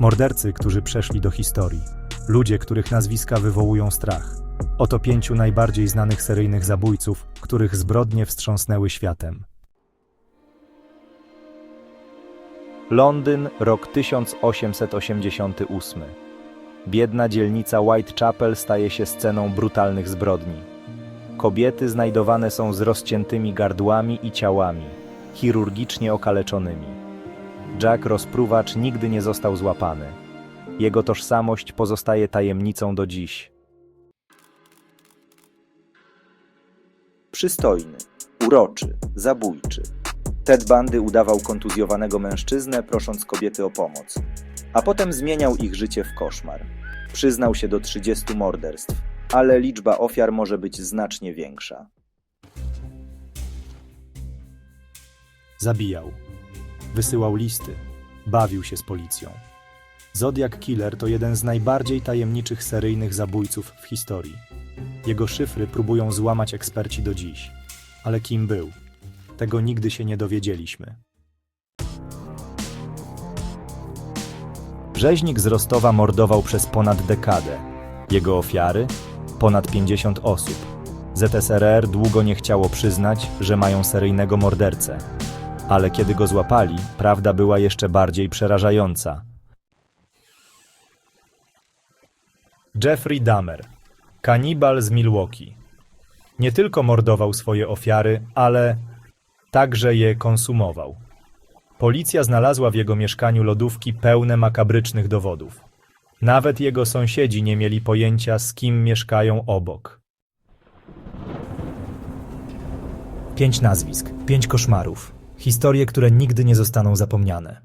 Mordercy, którzy przeszli do historii. Ludzie, których nazwiska wywołują strach. Oto pięciu najbardziej znanych seryjnych zabójców, których zbrodnie wstrząsnęły światem. Londyn, rok 1888. Biedna dzielnica Whitechapel staje się sceną brutalnych zbrodni. Kobiety znajdowane są z rozciętymi gardłami i ciałami, chirurgicznie okaleczonymi. Jack rozpruwacz nigdy nie został złapany. Jego tożsamość pozostaje tajemnicą do dziś. Przystojny, uroczy, zabójczy. Ted Bundy udawał kontuzjowanego mężczyznę, prosząc kobiety o pomoc, a potem zmieniał ich życie w koszmar. Przyznał się do 30 morderstw, ale liczba ofiar może być znacznie większa. Zabijał. Wysyłał listy. Bawił się z policją. Zodiac Killer to jeden z najbardziej tajemniczych seryjnych zabójców w historii. Jego szyfry próbują złamać eksperci do dziś. Ale kim był? Tego nigdy się nie dowiedzieliśmy. Rzeźnik z Rostowa mordował przez ponad dekadę. Jego ofiary? Ponad 50 osób. ZSRR długo nie chciało przyznać, że mają seryjnego mordercę. Ale kiedy go złapali, prawda była jeszcze bardziej przerażająca. Jeffrey Dahmer, kanibal z Milwaukee. Nie tylko mordował swoje ofiary, ale także je konsumował. Policja znalazła w jego mieszkaniu lodówki pełne makabrycznych dowodów. Nawet jego sąsiedzi nie mieli pojęcia, z kim mieszkają obok. Pięć nazwisk, pięć koszmarów. Historie, które nigdy nie zostaną zapomniane.